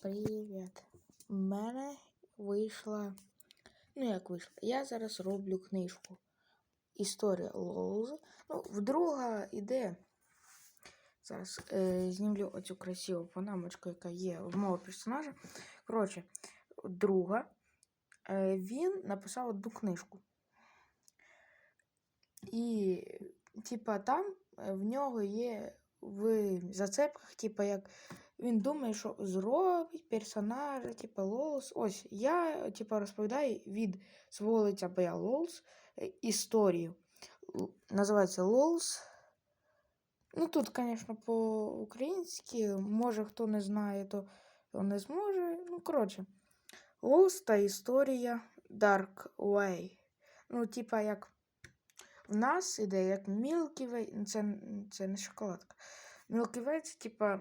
Привіт. У мене вийшла. Ну, як вийшла? Я зараз роблю книжку. Історія Лоуз. Ну, вдруга іде. Зараз е, знімлю оцю красиву панамочку, яка є в мого персонажа. Коротше, друга. Е, він написав одну книжку. І, типа, там е, в нього є в зацепках, типа, як він думає, що зробить персонажа, типа Лолс. Ось я, типа, розповідаю від свого лиця, бо я Лолс, е, історію. Називається Лолс. Ну, тут, звісно, по-українськи, може, хто не знає, то, не зможе. Ну, коротше, Лолс та історія Dark Way. Ну, типа, як в нас іде як Milky Way, це, це не шоколадка. Milky Way це типа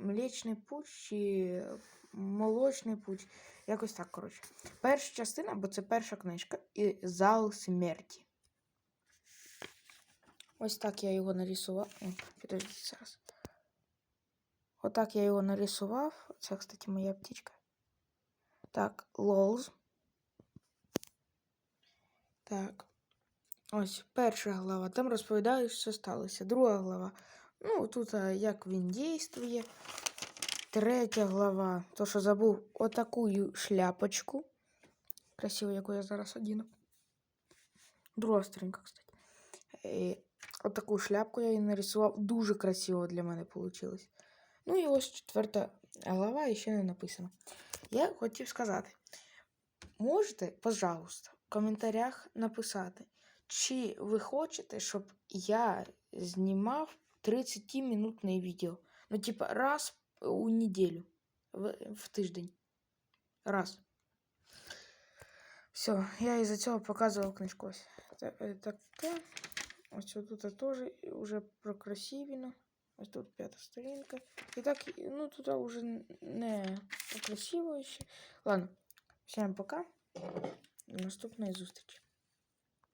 Млечний путь чи молочний путь. Якось так, коротше. Перша частина, бо це перша книжка, і зал смерті. Ось так я його нарисував. О, Підождіть зараз. Отак я його нарисував. Це, кстати, моя птичка. Так, лолз. Так. Ось перша глава. Там розповідають, що сталося. Друга глава. Ну, тут як він дійствує. Третя глава. То, що забув отаку шляпочку. Красиву, яку я зараз одіну. Друга сторінка, кстати. Е, отаку шляпку я її нарисував. Дуже красиво для мене вийшло. Ну і ось четверта глава і ще не написано. Я хотів сказати. Можете, пожалуйста, в коментарях написати, чи ви хочете, щоб я знімав 30-минутне відео. Ну, типа, раз у неділю, в, в тиждень. Раз. Все, я із-за цього показував книжку. Ось Та- е, таке. Ось тут теж вже прокрасивіно. Ось тут п'ята сторінка. І так, ну тут вже не красиво ще. Ладно, всім пока. До наступної зустрічі.